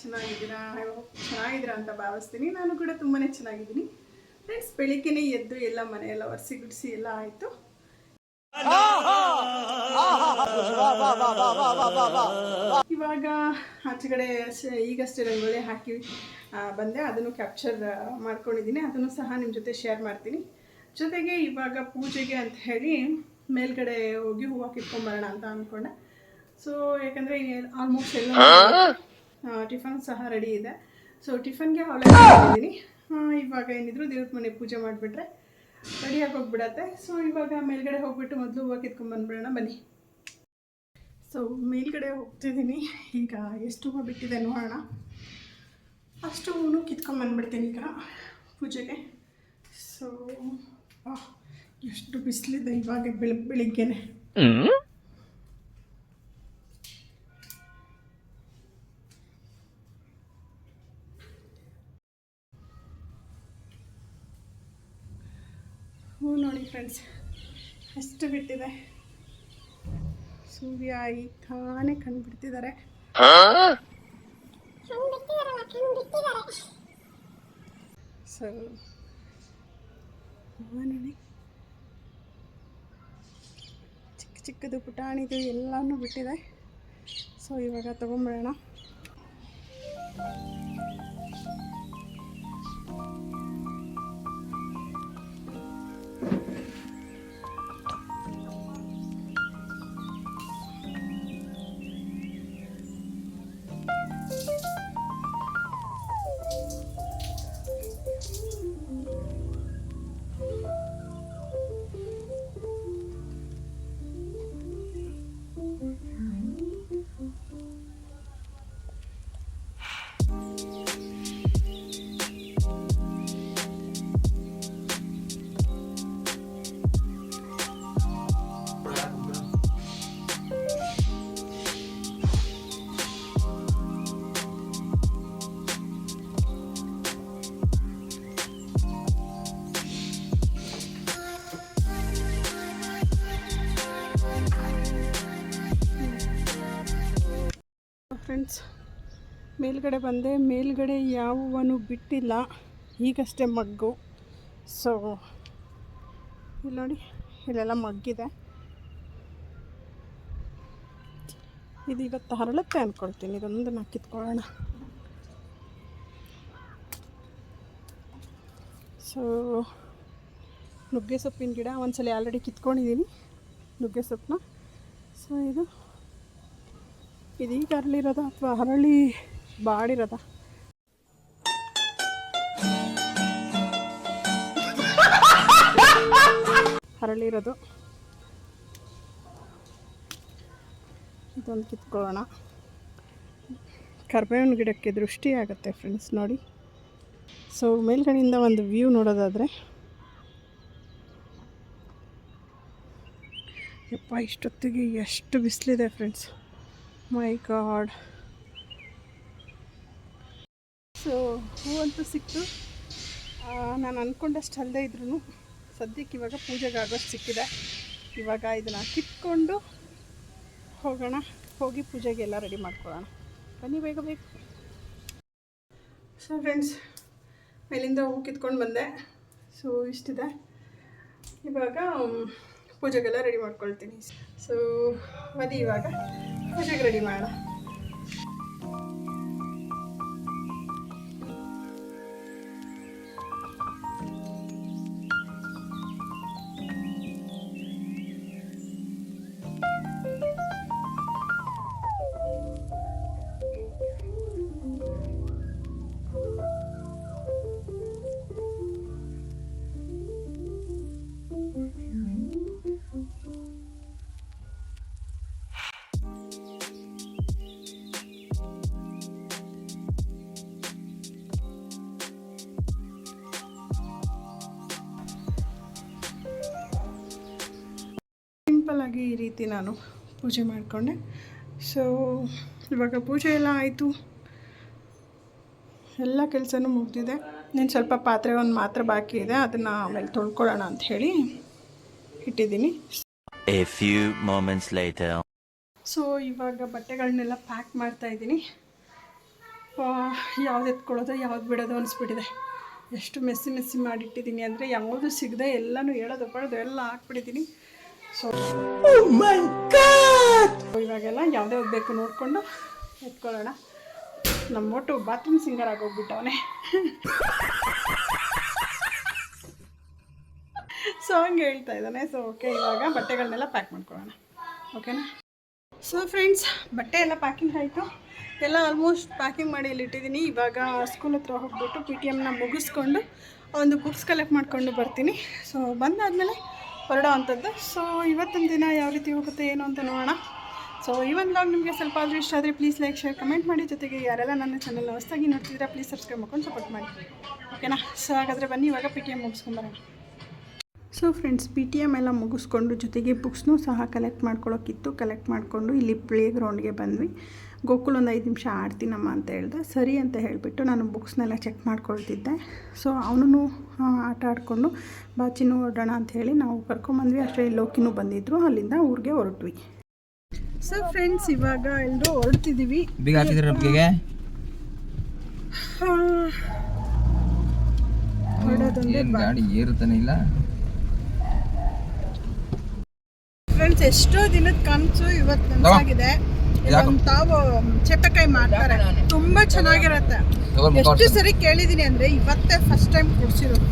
ಚೆನ್ನಾಗಿದ್ದೀರಾ? ಚೆನ್ನಾಗಿದ್ದೀರಾ ಅಂತ ಭಾವಿಸ್ತೀನಿ. ನಾನು ಕೂಡ ತುಂಬಾ ಚೆನ್ನಾಗಿದ್ದೀನಿ. ಫ್ರೆಂಡ್ಸ್ ಬೆಳಿಗ್ಗೆನೇ ಎದ್ದು ಎಲ್ಲ ಮನೆಯೆಲ್ಲ ಒರೆಸಿ ಗುಡಿಸಿ ಎಲ್ಲ ಆಯಿತು. ಇವಾಗ ಆಚೆಗಡೆ ಈಗಷ್ಟೇ ರಂಗೋಲಿ ಹಾಕಿ ಬಂದೆ. ಅದನ್ನು ಕ್ಯಾಪ್ಚರ್ ಮಾಡ್ಕೊಂಡಿದ್ದೀನಿ. ಅದನ್ನು ಸಹ ನಿಮ್ಮ ಜೊತೆ ಶೇರ್ ಮಾಡ್ತೀನಿ. ಜೊತೆಗೆ ಇವಾಗ ಪೂಜೆಗೆ ಅಂತ ಹೇಳಿ ಮೇಲ್ಗಡೆ ಹೋಗಿ ಹೂವು ಕಿತ್ಕೊಂಬರೋಣ ಅಂತ ಅಂದ್ಕೊಂಡೆ ಸೊ ಯಾಕಂದರೆ ಆಲ್ಮೋಸ್ಟ್ ಎಲ್ಲ ಟಿಫನ್ ಸಹ ರೆಡಿ ಇದೆ. ಸೊ ಟಿಫನ್ಗೆ ಅವಲಕ್ಕಿ ಮಾಡಿದ್ದೀನಿ ಇವಾಗ ಏನಿದ್ರು ದೇವ್ರ ಮನೆ ಪೂಜೆ ಮಾಡಿಬಿಟ್ರೆ ರೆಡಿಯಾಗಿ ಹೋಗ್ಬಿಡತ್ತೆ. ಸೊ ಇವಾಗ ಮೇಲ್ಗಡೆ ಹೋಗ್ಬಿಟ್ಟು ಮೊದಲು ಹೂವು ಕಿತ್ಕೊಂಡ್ಬಂದ್ಬಿಡೋಣ ಬನ್ನಿ. ಸೊ ಮೇಲ್ಗಡೆ ಹೋಗ್ತಿದ್ದೀನಿ. ಈಗ ಎಷ್ಟು ಹೂವು ಬಿಟ್ಟಿದೆ ನೋಡೋಣ. ಅಷ್ಟು ಹೂವು ಕಿತ್ಕೊಂಬಂದ್ಬಿಡ್ತೀನಿ ಈಗ ಪೂಜೆಗೆ. ಸೊ ಎಷ್ಟು ಬಿಸಿಲಿದೆ ಇವಾಗ ಬೆಳ ಬೆಳಿಗ್ಗೆನೆ. ಹೂ ನೋಡಿ ಫ್ರೆಂಡ್ಸ್ ಅಷ್ಟು ಬಿಟ್ಟಿದೆ. ಸೂರ್ಯ ಈ ತಾನೇ ಕಂಡುಬಿಡ್ತಿದ್ದಾರೆ. ಸೊ ನೋಡಿ. ಚಿಕ್ಕ ಚಿಕ್ಕದು ಪುಟಾಣಿದು ಎಲ್ಲನೂ ಬಿಟ್ಟಿದೆ. ಸೊ ಇವಾಗ ತೊಗೊಂಬಿಡೋಣ ಫ್ರೆಂಡ್ಸ್, ಮೇಲ್ಗಡೆ ಬಂದೆ. ಮೇಲ್ಗಡೆ ಯಾವನು ಬಿಟ್ಟಿಲ್ಲ. ಈಗಷ್ಟೇ ಮಗ್ಗು. ಸೊ ಇಲ್ಲಿ ನೋಡಿ, ಇಲ್ಲೆಲ್ಲ ಮಗ್ಗಿದೆ. ಇದು ಇವತ್ತು ಹರಳುತ್ತೆ ಅಂದ್ಕೊಳ್ತೀನಿ ಇದೊಂದು ನಾ ಕಿತ್ಕೊಳ್ಳೋಣ. ಸೊ ನುಗ್ಗೆ ಸೊಪ್ಪಿನ ಗಿಡ ಒಂದ್ಸಲ ಆಲ್ರೆಡಿ ಕಿತ್ಕೊಂಡಿದ್ದೀನಿ. ನುಗ್ಗೆ ಸೊಪ್ಪನ್ನ. ಸೊ ಇದು ಇದೀಗ ಅರಳಿರೋದ ಅಥವಾ ಅರಳಿ ಬಾಡಿರೋದ ಅರಳಿರೋದು ಇದೊಂದು ಕಿತ್ಕೊಳ್ಳೋಣ. ಕರ್ಬೇವಿನ ಗಿಡಕ್ಕೆ ದೃಷ್ಟಿ ಆಗುತ್ತೆ ಫ್ರೆಂಡ್ಸ್ ನೋಡಿ. ಸೊ ಮೇಲ್ಗಡೆಯಿಂದ ಒಂದು ವ್ಯೂ ನೋಡೋದಾದರೆ. ಯಪ್ಪ, ಇಷ್ಟೊತ್ತಿಗೆ ಎಷ್ಟು ಬಿಸಿಲಿದೆ ಫ್ರೆಂಡ್ಸ್ ಮೈ ಗಾಡ್ ಸೊ ಹೂವಂತೂ ಸಿಕ್ತು. ನಾನು ಅಂದ್ಕೊಂಡಷ್ಟು ಅಲ್ಲದೆ ಇದ್ರೂ ಸದ್ಯಕ್ಕೆ ಇವಾಗ ಪೂಜೆಗೆ ಆಗೋಷ್ಟು ಸಿಕ್ಕಿದೆ. ಇವಾಗ ಇದನ್ನು ಕಿತ್ಕೊಂಡು ಹೋಗೋಣ. ಹೋಗಿ ಪೂಜೆಗೆಲ್ಲ ರೆಡಿ ಮಾಡ್ಕೊಳ್ಳೋಣ. ಬನ್ನಿ ಬೇಗ ಬೇಕು ಸೊ ಫ್ರೆಂಡ್ಸ್ ಮೇಲಿಂದ ಹೂ ಕಿತ್ಕೊಂಡು ಬಂದೆ. ಸೊ ಇಷ್ಟಿದೆ. ಇವಾಗ ಪೂಜೆಗೆಲ್ಲ ರೆಡಿ ಮಾಡ್ಕೊಳ್ತೀನಿ. ಸೊ ಬನ್ನಿ ಇವಾಗ. ಪೂಜೆಗೆ ರೆಡಿ ಸಿಂಪಲ್ಲಾಗಿ ಈ ರೀತಿ ನಾನು ಪೂಜೆ ಮಾಡಿಕೊಂಡೆ. ಸೊ ಇವಾಗ ಪೂಜೆ ಎಲ್ಲ ಆಯಿತು. ಎಲ್ಲ ಕೆಲಸನೂ ಮುಗಿದಿದೆ. ನೀನು ಸ್ವಲ್ಪ ಪಾತ್ರೆ ಒಂದು ಮಾತ್ರ ಬಾಕಿ ಇದೆ. ಅದನ್ನು ಆಮೇಲೆ ತೊಳ್ಕೊಳ್ಳೋಣ ಅಂತ ಹೇಳಿ ಇಟ್ಟಿದ್ದೀನಿ. ಸೊ ಇವಾಗ ಬಟ್ಟೆಗಳನ್ನೆಲ್ಲ ಪ್ಯಾಕ್ ಮಾಡ್ತಾ ಇದ್ದೀನಿ. ಯಾವ್ದು ಎತ್ಕೊಳ್ಳೋದು ಯಾವ್ದು ಬಿಡೋದು ಅನಿಸ್ಬಿಟ್ಟಿದೆ. ಎಷ್ಟು ಮೆಸ್ಸಿ ಮೆಸ್ಸಿ ಮಾಡಿಟ್ಟಿದ್ದೀನಿ. ಅಂದರೆ ಯಾವುದು ಸಿಗದೆ ಎಲ್ಲನೂ ಹೇಳೋದು ಪಡೋದು ಎಲ್ಲ ಹಾಕ್ಬಿಟ್ಟಿದ್ದೀನಿ. ಸೊ ಇವಾಗೆಲ್ಲ ಯಾವುದೇ ಬೇಕು ನೋಡಿಕೊಂಡು ಎತ್ಕೊಳ್ಳೋಣ. ನಮ್ಮ ಒಟ್ಟು ಬಾತ್ರೂಮ್ ಸಿಂಗರ್ ಆಗೋಗ್ಬಿಟ್ಟವನೇ. ಸೊ ಹಂಗೆ ಹೇಳ್ತಾ ಇದ್ದಾನೆ. ಸೊ ಓಕೆ ಇವಾಗ ಬಟ್ಟೆಗಳನ್ನೆಲ್ಲ ಪ್ಯಾಕ್ ಮಾಡ್ಕೊಳ್ಳೋಣ. ಓಕೆನಾ ಸೊ ಫ್ರೆಂಡ್ಸ್ ಬಟ್ಟೆ ಎಲ್ಲ ಪ್ಯಾಕಿಂಗ್ ಆಯಿತು. ಎಲ್ಲ ಆಲ್ಮೋಸ್ಟ್ ಪ್ಯಾಕಿಂಗ್ ಮಾಡಿ ಇಲ್ಲಿ ಇಟ್ಟಿದ್ದೀನಿ. ಇವಾಗ ಸ್ಕೂಲ್ ಹತ್ರ ಹೋಗ್ಬಿಟ್ಟು ಪಿ ಟಿ ಎಮ್ನ ಮುಗಿಸ್ಕೊಂಡು ಒಂದು ಬುಕ್ಸ್ ಕಲೆಕ್ಟ್ ಮಾಡ್ಕೊಂಡು ಬರ್ತೀನಿ. ಸೊ ಬಂದಾದಮೇಲೆ ಹೊರಡೋ ಅಂಥದ್ದು ಸೊ ಇವತ್ತಿನ ದಿನ ಯಾವ ರೀತಿ ಹೋಗುತ್ತೆ, ಏನು ಅಂತ ನೋಡೋಣ. ಸೊ ಈ ಒಂದು ಲಾಗ್ ನಿಮಗೆ ಸ್ವಲ್ಪ ಆದರೂ ಇಷ್ಟ ಆದರೆ ಪ್ಲೀಸ್ ಲೈಕ್ ಶೇರ್ ಕಮೆಂಟ್ ಮಾಡಿ. ಜೊತೆಗೆ ಯಾರೆಲ್ಲ ನನ್ನ ಚಾನಲ್ ಹೊಸದಾಗಿ ನೋಡ್ತಿದ್ರೆ ಪ್ಲೀಸ್ ಸಬ್ಸ್ಕ್ರೈಬ್ ಮಾಡ್ಕೊಂಡು ಸಪೋರ್ಟ್ ಮಾಡಿ. ಓಕೆನಾ ಸೊ ಹಾಗಾದರೆ ಬನ್ನಿ, ಇವಾಗ P T M ಮುಗಿಸ್ಕೊಂಬರೋಣ so friends P T M ಎಲ್ಲ ಮುಗಿಸ್ಕೊಂಡು ಜೊತೆಗೆ ಬುಕ್ಸ್ನೂ ಸಹ ಕಲೆಕ್ಟ್ ಮಾಡ್ಕೊಳ್ಳೋಕ್ಕಿತ್ತು ಕಲೆಕ್ಟ್ ಮಾಡಿಕೊಂಡು ಇಲ್ಲಿ ಪ್ಲೇ ಗ್ರೌಂಡ್ಗೆ ಬಂದ್ವಿ. ಗೋಕುಲ್ ಒಂದು ಐದು ನಿಮಿಷ ಆಡ್ತೀನಮ್ಮ ಅಂತ ಹೇಳ್ದೆ. ಸರಿ ಅಂತ ಹೇಳಿಬಿಟ್ಟು ನಾನು ಬುಕ್ಸ್ನೆಲ್ಲ ಚೆಕ್ ಮಾಡ್ಕೊಳ್ತಿದ್ದೆ. ಸೊ ಅವನು ಆಟ ಆಡಿಕೊಂಡು ಬಾಚಿನೂ ಹೊರಡೋಣ ಅಂತ ಹೇಳಿ ನಾವು ಕರ್ಕೊಂಬಂದ್ವಿ. ಅಷ್ಟೇ ಲೋಕಿನೂ ಬಂದಿದ್ರು. ಅಲ್ಲಿಂದ ಊರಿಗೆ ಹೊರಟ್ವಿ. ಸೊ ಫ್ರೆಂಡ್ಸ್ ಇವಾಗ ಎಲ್ಲರೂ ಹೊರಡ್ತಿದ್ದೀವಿ ಇಲ್ಲ? ಫ್ರೆಂಡ್ಸ್ ಎಷ್ಟೋ ದಿನದ ಕನಸು ಇವತ್ತು ನನಸಾಗಿದೆ. ತಾವು ಮಾಡ್ತಾರೆ. ತುಂಬಾ ಚೆನ್ನಾಗಿರತ್ತೆ. ಎಷ್ಟು ಸರಿ ಕೇಳಿದೀನಿ ಅಂದ್ರೆ ಇವತ್ತೇ ಫಸ್ಟ್ ಟೈಮ್ ಕುಡ್ಸಿರೋದು.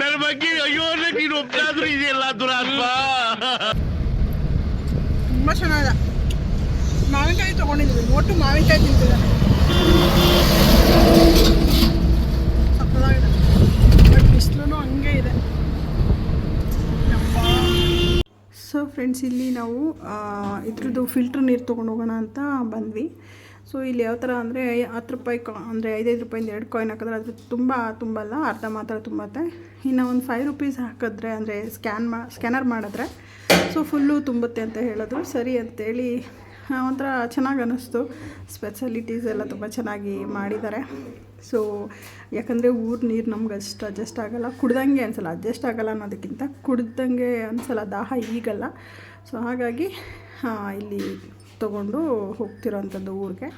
ನನ್ನ ಬಗ್ಗೆ ಅಯ್ಯೋ ನೀನು ಒಬ್ಬನಾದ್ರೂ ಇದೆಯಲ್ಲ ದುರಾತ್ಮ. ತುಂಬಾ ಚೆನ್ನಾಗಿದೆ. ಮಾವಿನಕಾಯಿ ತಗೊಂಡಿದ್ದೀವಿ. ಒಟ್ಟು ಮಾವಿನಕಾಯಿ ತಿಂತಿದ್ದಾನೆ ಸಕ್ಕತ್ತಾಗಿದೆ ಬಟ್ ಬಿಸಿಲು ಹಂಗೆ ಇದೆ ಸೊ ಫ್ರೆಂಡ್ಸ್ ಇಲ್ಲಿ ನಾವು ಇದ್ರದ್ದು ಫಿಲ್ಟ್ರ್ ನೀರು ತೊಗೊಂಡು ಹೋಗೋಣ ಅಂತ ಬಂದ್ವಿ. ಸೊ ಇಲ್ಲಿ ಯಾವ ಥರ ಅಂದರೆ ಹತ್ತು ರೂಪಾಯಿ ಕಾ, ಅಂದರೆ ಐದೈದು ರೂಪಾಯಿಂದ ಎರಡು ಕಾಯಿನ್ ಹಾಕಿದ್ರೆ ಅದು ತುಂಬ, ತುಂಬಲ್ಲ, ಅರ್ಧ ಮಾತ್ರ ತುಂಬತ್ತೆ. ಇನ್ನು ಒಂದು ಫೈವ್ ರುಪೀಸ್ ಹಾಕಿದ್ರೆ ಅಂದರೆ ಸ್ಕ್ಯಾನ್ ಮಾ ಸ್ಕ್ಯಾನರ್ ಮಾಡಿದ್ರೆ ಸೊ ಫುಲ್ಲು ತುಂಬುತ್ತೆ ಅಂತ ಹೇಳಿದ್ರು ಸರಿ ಅಂತೇಳಿ ಒಂಥರ ಚೆನ್ನಾಗಿ ಅನ್ನಿಸ್ತು. ಸ್ಪೆಷಲಿಟೀಸ್ ಎಲ್ಲ ತುಂಬ ಚೆನ್ನಾಗಿ ಮಾಡಿದ್ದಾರೆ. ಸೊ ಯಾಕಂದರೆ ಊರು ನೀರು ನಮ್ಗೆ ಅಷ್ಟು ಅಡ್ಜಸ್ಟ್ ಆಗೋಲ್ಲ. ಕುಡ್ದಂಗೆ ಅನ್ಸಲ್ಲ ಅಡ್ಜಸ್ಟ್ ಆಗಲ್ಲ ಅನ್ನೋದಕ್ಕಿಂತ ಕುಡ್ದಂಗೆ ಅನ್ಸಲ್ಲ ದಾಹ ಈಗಲ್ಲ. ಸೊ ಹಾಗಾಗಿ ಇಲ್ಲಿ ತೊಗೊಂಡು ಹೋಗ್ತಿರೋವಂಥದ್ದು ಊರಿಗೆ.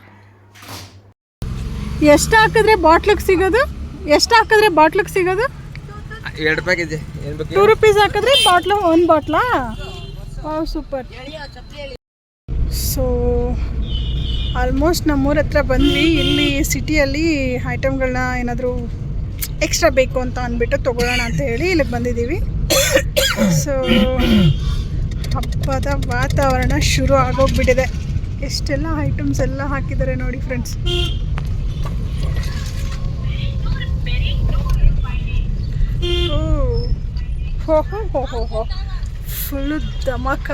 ಎಷ್ಟು ಹಾಕಿದ್ರೆ ಬಾಟ್ಲಿಗೆ ಸಿಗೋದು? ಎಷ್ಟು ಹಾಕಿದ್ರೆ ಬಾಟ್ಲಿಗೆ ಸಿಗೋದು? ಎರಡು ಟೂ ರುಪೀಸ್ ಹಾಕಿದ್ರೆ ಬಾಟ್ಲು ಒಂದು ಬಾಟ್ಲಾ ಸೂಪರ್ ಸೊ ಆಲ್ಮೋಸ್ಟ್ ನಮ್ಮೂರ ಹತ್ರ ಬಂದ್ವಿ. ಇಲ್ಲಿ ಸಿಟಿಯಲ್ಲಿ ಐಟಮ್ಗಳನ್ನ ಏನಾದರೂ ಎಕ್ಸ್ಟ್ರಾ ಬೇಕು ಅಂತ ಅಂದ್ಬಿಟ್ಟು ತೊಗೊಳ್ಳೋಣ ಅಂತ ಹೇಳಿ ಇಲ್ಲಿಗೆ ಬಂದಿದ್ದೀವಿ. ಸೊ ಹಬ್ಬದ ವಾತಾವರಣ ಶುರು ಆಗೋಗ್ಬಿಟ್ಟಿದೆ. ಎಷ್ಟೆಲ್ಲ ಐಟಮ್ಸ್ ಎಲ್ಲ ಹಾಕಿದ್ದಾರೆ ನೋಡಿ ಫ್ರೆಂಡ್ಸ್ ಓ, ಹೋ ಹೋ ಹೋ ಹೋ ಫುಲ್ಲು ಧಮಾಕ.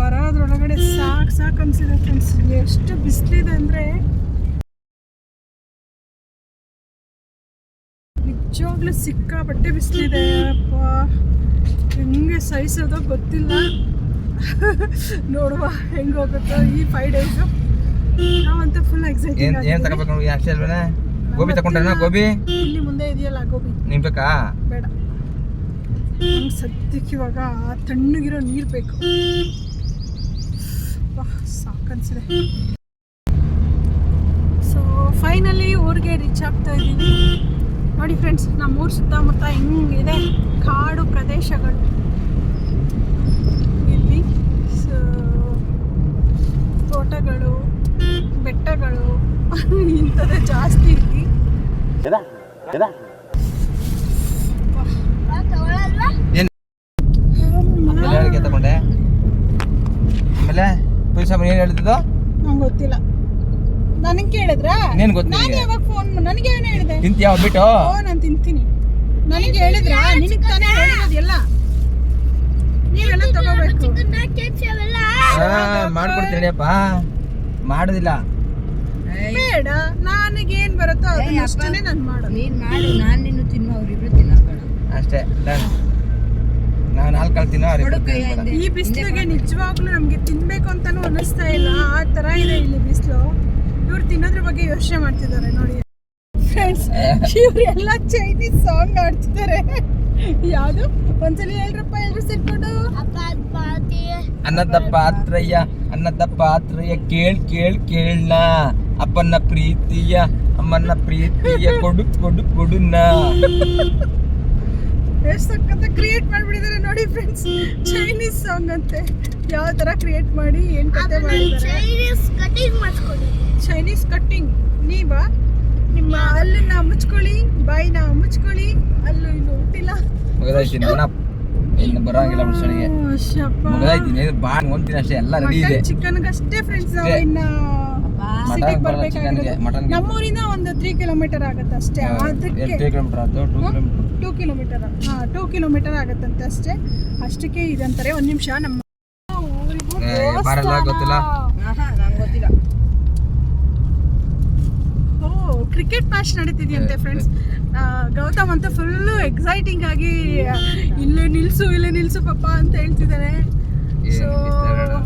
ಬರೋದ್ರೊಳಗಡೆ ಸಾಕು ಸಾಕು ಅನ್ಸಿದೆ ಫ್ರೆಂಡ್ಸ್ ಎಷ್ಟು ಬಿಸಿಲಿದೆ ಅಂದರೆ ನಿಜವಾಗ್ಲೂ ಸಿಕ್ಕಾಪಟ್ಟೆ ಬಿಸಿಲಿದೆ. ಅಪ್ಪ ಹೆಂಗೆ ಸಹಿಸೋದೋ ಗೊತ್ತಿಲ್ಲ. ನೋಡುವ ಹೆಂಗೆ ಹೋಗುತ್ತೋ ಈ ಫೈವ್ ಡೇಸು ನಾವಂತೂ ಫುಲ್ ಏನ್ ಏನು ತಗೋಬೇಕು ನೋಡಿ ಅಲ್ವೇನ? ಗೋಬಿ ತಗೊಂಡ್ರಣ ಗೋಬಿ? ಇಲ್ಲಿ ಮುಂದೆ ಇದೆಯಲ್ಲ ಗೋಬಿ. ನಿಮ್ ಬೇಕಾ? ಬೇಡ. ಸದ್ಯಕ್ಕೆ ಇವಾಗ ತಣ್ಣಗಿರೋ ನೀರು ಬೇಕು. ಸಾಕನ್ಸಿದೆ. ಸೊ ಫೈನಲಿ ಊರಿಗೆ ರೀಚ್ ಆಗ್ತಾ ಇದ್ದೀವಿ ನೋಡಿ ಫ್ರೆಂಡ್ಸ್ ನಮ್ಮ ಊರು ಸುತ್ತಮುತ್ತ ಹೆಂಗಿದೆ? ಕಾಡು ಪ್ರದೇಶಗಳು. ಇಲ್ಲಿ ಸೊ ತೋಟಗಳು ಬೆಟ್ಟಗಳು ಇಂಥದ್ದೇ ಜಾಸ್ತಿ ಇಲ್ಲಿ ಏನ್ ಆಮೇಲೆ ಅಡಿಗೆ ತಗೊಂಡೆ ಆಮೇಲೆ ಪುರುಷ ಏನ್ ಹೇಳ್ತಿದ್ದ? ನಂಗೆ ಗೊತ್ತಿಲ್ಲ. ನನಗೆ ಕೇಳಿದ್ರಾ? ಇನ್ನೇನ್ ಗೊತ್ತಿಲ್ಲ ನಾನು ನಿನಗೆ? ಯಾವಾಗ ಫೋನ್ ನನಗೆ ಏನು ಹೇಳಿದೆ? ತಿಂತೀಯ ಬಿಟ್ಟು ಓ ನಾನು ತಿಂತೀನಿ. ನನಗೆ ಹೇಳಿದ್ರಾ? ನಿನಗೆ ತಾನೇ ಹೇಳಿರೋದು ಎಲ್ಲ? ನೀವೆಲ್ಲ ತಗೋಬೇಕು. ಹಾ ಮಾಡ್ಕೊಡ್ತೀನಿ ನಡಿಯಪ್ಪ ಮಾಡೋದಿಲ್ಲ. ಬೇಡ. ನನಗೇನ್ ಬರುತ್ತೋ ಅದನ್ನ ಅಷ್ಟೇ ನಾನು ಮಾಡೋದು. ನೀನ್ ಮಾಡು. ನಾನು ನಿನ್ನ ತಿನ್ನು ಅವ್ರಿಬ್ರು ತಿನ್ನೋಬೇಡ ಅಷ್ಟೇ ಡನ್. ಕೈಯಿಂದ ಈ ಬಿಸಿಲಿಗೆ ನಿಜವಾಗ್ಲೂ ನಮ್ಗೆ ತಿನ್ಬೇಕು ಅಂತಾನು ಅನಿಸ್ತಾ ಇಲ್ಲ. ಆ ತರ ಇದೆ ಇಲ್ಲಿ ಬಿಸಿಲು. ಇವ್ರು ತಿನ್ನೋದ್ರ ಬಗ್ಗೆ ಯೋಚನೆ ಮಾಡ್ತಿದ್ದಾರೆ ನೋಡಿ. ಫ್ರೆಂಡ್ಸ್ ಇವ್ರೆಲ್ಲ ಚೈನೀಸ್ ಸಾಂಗ್ ಆಡ್ತಿದ್ದಾರೆ ಯಾವುದು? ಒಂದ್ಸಲಿ ಹೇಳ್ರಪ್ಪ ಎಲ್ರು ಸೇರ್ಕೊಂಡು. ಅನ್ನದ ಪಾತ್ರಯ್ಯ ಅನ್ನದ ಪಾತ್ರಯ್ಯ ಕೇಳ್ ಕೇಳ್ ಕೇಳ್ನ. ಅಪ್ಪನ ಪ್ರೀತಿಯ ಅಮ್ಮನ ಪ್ರೀತಿಯ ಕೊಡು ಕೊಡು ಕೊಡುನ. ಎಷ್ಟು ಸಕ್ಕತ್ತ ಕ್ರಿಯೇಟ್ ಮಾಡ್ಬಿಟ್ಟಿದ್ದಾರೆ ನೋಡಿ ಫ್ರೆಂಡ್ಸ್ ಚೈನೀಸ್ ಸಾಂಗ್ ಅಂತೆ. ಯಾವ ತರ ಕ್ರಿಯೇಟ್ ಮಾಡಿ ಏನ್ ಕತೆ ಮಾಡಿದ್ದಾರೆ ಚೈನೀಸ್ ಕಟ್ಟಿಂಗ್ ನೀವಾ? ನಿಮ್ಮ ಹಲ್ಲನ್ನ ಮುಚ್ಕೊಳ್ಳಿ ಬಾಯಿನ ಮುಚ್ಕೊಳ್ಳಿ ಅಲ್ಲೂ ಇನ್ನು ಹುಟ್ಟಿಲ್ಲ. ಇನ್ನು ಬರಂಗಿಲ್ಲ ಮುಳ್ಸಣಿಗೆ ಮುಗದಾಯ್ತೀನಿ ಬಾ ಒಂದಿನ ಅಷ್ಟೇ ಎಲ್ಲ ರೆಡಿ ಇದೆ. ಚಿಕನ್ ಅಷ್ಟೇ. ಫ್ರೆಂಡ್ಸ್ ಇನ್ನ ಬರ್ಬೇಕಾಗಿರೋದು ನಮ್ಮೂರಿಂದ ಒಂದು ತ್ರೀ ಕಿಲೋಮೀಟರ್ ಆಗುತ್ತೆ ಅಷ್ಟೇ. ಅದಕ್ಕೆ ಟೂ ಕಿಲೋಮೀಟರ್ ಟೂ ಕಿಲೋಮೀಟರ್ ಹಾ ಟೂ ಕಿಲೋಮೀಟರ್ ಆಗತ್ತಂತೆ ಅಷ್ಟೇ. ಅಷ್ಟಕ್ಕೆ ಇದಂತಾರೆ. ಒಂದ್ ನಿಮಿಷ ನಮ್ಮ ಊರಿಗೂ. ಗೊತ್ತಿಲ್ಲ. ಗೊತ್ತಿಲ್ಲ. ಓ ಕ್ರಿಕೆಟ್ ಮ್ಯಾಚ್ ನಡೀತಿದೆಯಂತೆ ಫ್ರೆಂಡ್ಸ್ ಗೌತಮ್ ಅಂತ ಫುಲ್ಲು ಎಕ್ಸೈಟಿಂಗ್ ಆಗಿ ಇಲ್ಲೇ ನಿಲ್ಸು ಇಲ್ಲೇ ನಿಲ್ಸು ಪಪ್ಪ ಅಂತ ಹೇಳ್ತಿದ್ದಾರೆ ಸೊ ಬಿಸ್ಲು ಹೇಳು.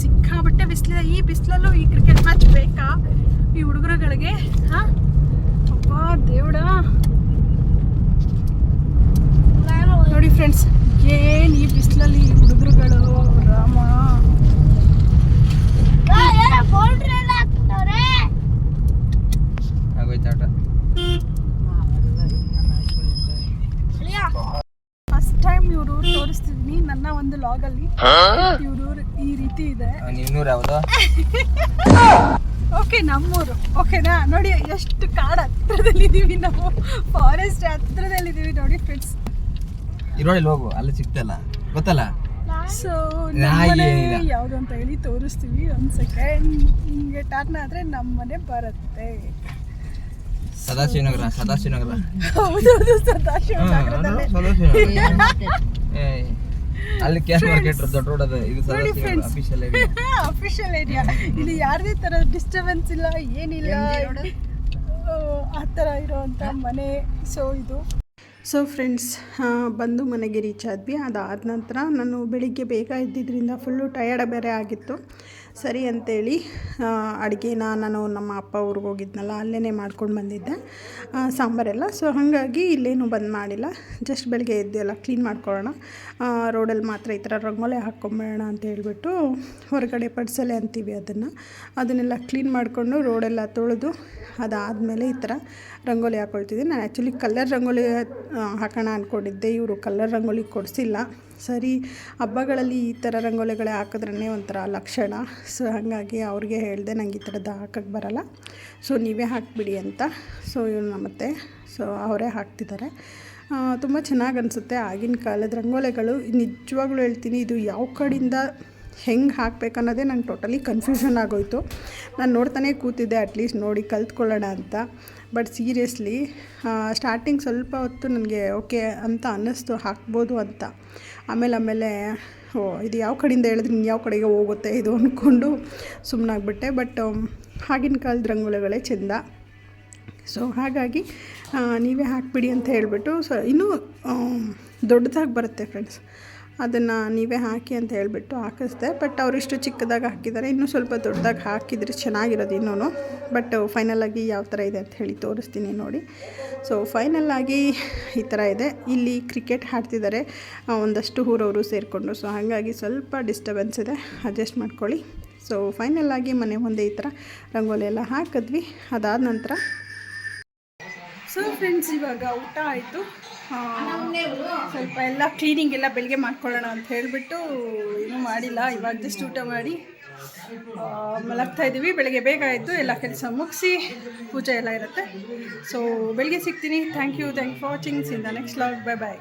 ಸಿಕ್ಕಾಬಟ್ಟೆ ಬಿಸಿಲಿದೆ ಈ ಬಿಸಿಲಲ್ಲೂ ಈ ಕ್ರಿಕೆಟ್ ಮ್ಯಾಚ್ ಬೇಕಾ? ಈ ಹುಡುಗರುಗಳಿಗೆ ಹಾ? ಅಪ್ಪ ದೇವಡ. ನೋಡಿ ಫ್ರೆಂಡ್ಸ್ ಏನ್ ಈ ಬಿಸಿಲಲ್ಲಿ ಈ ಹುಡುಗರುಗಳು? ರಾಮ. ಆಗೋಯ್ತು ಆಟ ಫಸ್ಟ್ ಟೈಮ್ ಇವ್ರ ಊರು ತೋರಿಸ್ತಿದೀನಿ ನನ್ನ ಒಂದು ಲಾಗಲ್ಲಿ ಇವ್ರೂರು ಈ ರೀತಿ ಇದೆ. ನಿನ್ನೂರು ಯಾವುದು? ಓಕೆ ನಮ್ಮೂರು. ಓಕೆನಾ ನೋಡಿ ಎಷ್ಟು ಕಾಡು ಹತ್ರದಲ್ಲಿ ಇದೀವಿ ನಾವು. ಫಾರೆಸ್ಟ್ ಹತ್ರದಲ್ಲಿ ಇದೀವಿ ನೋಡಿ ಫ್ರೆಂಡ್ಸ್ ಇರೋಳಿ ಹೋಗು ಅಲ್ಲಿ ಸಿಗ್ತಲ್ಲ ಗೊತ್ತಲ್ಲ? ಸೊ ಯಾವುದು ಅಂತ ಹೇಳಿ ತೋರಿಸ್ತೀವಿ ಒಂದು ಸೆಕೆಂಡ್ ಹಿಂಗೆ ಟರ್ನ್ ಆದ್ರೆ ನಮ್ಮನೆ ಬರುತ್ತೆ. ಸದಾಶಿವನಗರ ಸದಾಶಿವನಗರ. ಹೌದೌದು ಸದಾಶಿವ ಅಲ್ಲಿ ಕ್ಯಾಶ್ ಮಾರ್ಕೆಟ್ ದೊಡ್ಡ ರೋಡ್ ಅದು ಇದು official area friends official area ಇಲ್ಲಿ ಯಾರದೇ ತರ ಡಿಸ್ಟರ್ಬೆನ್ಸ್ ಇಲ್ಲ ಏನಿಲ್ಲ. ಆ, ಆ ಥರ ಇರೋವಂಥ ಮನೆ. ಸೊ ಇದು. ಸೊ ಫ್ರೆಂಡ್ಸ್ ಬಂದು ಮನೆಗೆ ರೀಚ್ ಆದ್ವಿ. ಅದಾದ ನಂತರ ನಾನು ಬೆಳಿಗ್ಗೆ ಬೇಗ ಇದ್ದಿದ್ದರಿಂದ ಫುಲ್ಲು ಟಯರ್ಡ್ ಬೇರೆ ಆಗಿತ್ತು. ಸರಿ ಅಂತೇಳಿ ಅಡುಗೆನ ನಾನು ನಮ್ಮ ಅಪ್ಪ ಊರಿಗೆ ಹೋಗಿದ್ನಲ್ಲ ಅಲ್ಲೇ ಮಾಡ್ಕೊಂಡು ಬಂದಿದ್ದೆ. ಸಾಂಬಾರೆಲ್ಲ. ಸೊ ಹಾಗಾಗಿ ಇಲ್ಲೇನು ಬಂದ್ ಮಾಡಿಲ್ಲ. ಜಸ್ಟ್ ಬೆಳಗ್ಗೆ ಎದ್ದೆಲ್ಲ ಕ್ಲೀನ್ ಮಾಡ್ಕೊಳ್ಳೋಣ. ರೋಡಲ್ಲಿ ಮಾತ್ರ ಈ ಥರ ರಂಗೋಲಿ ಹಾಕ್ಕೊಂಬೋಣ ಅಂತ ಹೇಳ್ಬಿಟ್ಟು ಹೊರಗಡೆ ಪಡ್ಸಲೆ ಅಂತೀವಿ ಅದನ್ನು. ಅದನ್ನೆಲ್ಲ ಕ್ಲೀನ್ ಮಾಡಿಕೊಂಡು ರೋಡೆಲ್ಲ ತೊಳೆದು ಅದಾದಮೇಲೆ ಈ ಥರ ರಂಗೋಲಿ ಹಾಕ್ಕೊಳ್ತಿದ್ದೆ ನಾನು ಆ್ಯಕ್ಚುಲಿ ಕಲ್ಲರ್ ರಂಗೋಲಿ ಹಾಕೋಣ ಅಂದ್ಕೊಂಡಿದ್ದೆ ಇವರು ಕಲ್ಲರ್ ರಂಗೋಲಿ ಕೊಡಿಸಿಲ್ಲ. ಸರಿ, ಹಬ್ಬಗಳಲ್ಲಿ ಈ ಥರ ರಂಗೋಲಿಗಳೇ ಹಾಕಿದ್ರೇ ಒಂಥರ ಲಕ್ಷಣ. ಸೊ ಹಾಗಾಗಿ ಅವ್ರಿಗೆ ಹೇಳಿದೆ ನಂಗೆ ಈ ಥರದ್ದು ಹಾಕಕ್ಕೆ ಬರಲ್ಲ. ಸೊ ನೀವೇ ಹಾಕಿಬಿಡಿ ಅಂತ. ಸೊ ಇವ್ರು ಮತ್ತೆ ಸೊ ಅವರೇ ಹಾಕ್ತಿದ್ದಾರೆ ತುಂಬ ಚೆನ್ನಾಗಿ ಅನಿಸುತ್ತೆ ಆಗಿನ ಕಾಲದ ರಂಗೋಲೆಗಳು. ನಿಜವಾಗ್ಲೂ ಹೇಳ್ತೀನಿ, ಇದು ಯಾವ ಕಡೆಯಿಂದ ಹೆಂಗೆ ಹಾಕ್ಬೇಕು ಅನ್ನೋದೇ ನಂಗೆ ಟೋಟಲಿ ಕನ್ಫ್ಯೂಷನ್ ಆಗೋಯ್ತು. ನಾನು ನೋಡ್ತಾನೆ ಕೂತಿದ್ದೆ ಅಟ್ಲೀಸ್ಟ್ ನೋಡಿ ಕಲ್ತ್ಕೊಳ್ಳೋಣ ಅಂತ. ಬಟ್ ಸೀರಿಯಸ್ಲಿ ಸ್ಟಾರ್ಟಿಂಗ್ ಸ್ವಲ್ಪ ಹೊತ್ತು ನನಗೆ ಓಕೆ ಅಂತ ಅನ್ನಿಸ್ತು, ಹಾಕ್ಬೋದು ಅಂತ. ಆಮೇಲೆ ಆಮೇಲೆ, ಓ, ಇದು ಯಾವ ಕಡೆಯಿಂದ ಹೇಳಿದ್ರೆ ಯಾವ ಕಡೆಗೆ ಹೋಗುತ್ತೆ ಇದು ಅಂದ್ಕೊಂಡು ಸುಮ್ಮನಾಗ್ಬಿಟ್ಟೆ ಬಟ್ ಆಗಿನ ಕಾಲದ ರಂಗೋಲಿಗಳೇ ಚೆಂದ. ಸೊ ಹಾಗಾಗಿ ನೀವೇ ಹಾಕಿಬಿಡಿ ಅಂತ ಹೇಳಿಬಿಟ್ಟು ಸೊ ಇನ್ನೂ ದೊಡ್ಡದಾಗಿ ಬರುತ್ತೆ ಫ್ರೆಂಡ್ಸ್ ಅದನ್ನು ನೀವೇ ಹಾಕಿ ಅಂತ ಹೇಳಿಬಿಟ್ಟು ಹಾಕಿಸ್ದೆ. ಬಟ್ ಅವರಿಷ್ಟು ಚಿಕ್ಕದಾಗಿ ಹಾಕಿದ್ದಾರೆ. ಇನ್ನೂ ಸ್ವಲ್ಪ ದೊಡ್ಡದಾಗಿ ಹಾಕಿದರೆ ಚೆನ್ನಾಗಿರೋದು ಇನ್ನೂ ಬಟ್ ಫೈನಲಾಗಿ ಯಾವ ಥರ ಇದೆ ಅಂತ ಹೇಳಿ ತೋರಿಸ್ತೀನಿ ನೋಡಿ. ಸೊ ಫೈನಲ್ಲಾಗಿ ಈ ಥರ ಇದೆ. ಇಲ್ಲಿ ಕ್ರಿಕೆಟ್ ಆಡ್ತಿದ್ದಾರೆ. ಒಂದಷ್ಟು ಊರವರು ಸೇರಿಕೊಂಡು. ಸೊ ಹಾಗಾಗಿ ಸ್ವಲ್ಪ ಡಿಸ್ಟರ್ಬೆನ್ಸ್ ಇದೆ. ಅಡ್ಜಸ್ಟ್ ಮಾಡ್ಕೊಳ್ಳಿ. ಸೊ ಫೈನಲ್ಲಾಗಿ ಮನೆ ಮುಂದೆ ಈ ಥರ ರಂಗೋಲಿ ಎಲ್ಲ ಹಾಕಿದ್ವಿ. ಅದಾದ ನಂತರ ಸೊ ಫ್ರೆಂಡ್ಸ್ ಇವಾಗ ಊಟ ಆಯಿತು. ಸ್ವಲ್ಪ ಎಲ್ಲ ಕ್ಲೀನಿಂಗ್ ಎಲ್ಲ ಬೆಳಗ್ಗೆ ಮಾಡ್ಕೊಳ್ಳೋಣ ಅಂತ ಹೇಳಿಬಿಟ್ಟು ಏನೂ ಮಾಡಿಲ್ಲ. ಇವಾಗ ಜಸ್ಟ್ ಊಟ ಮಾಡಿ ಮಲಗ್ತಾ ಇದ್ದೀವಿ ಬೆಳಗ್ಗೆ ಬೇಗ ಆಯಿತು ಎಲ್ಲ ಕೆಲಸ ಮುಗಿಸಿ ಪೂಜೆ ಎಲ್ಲ ಇರುತ್ತೆ. ಸೊ ಬೆಳಗ್ಗೆ ಸಿಗ್ತೀನಿ. Thank you thank for watching the next vlog bye bye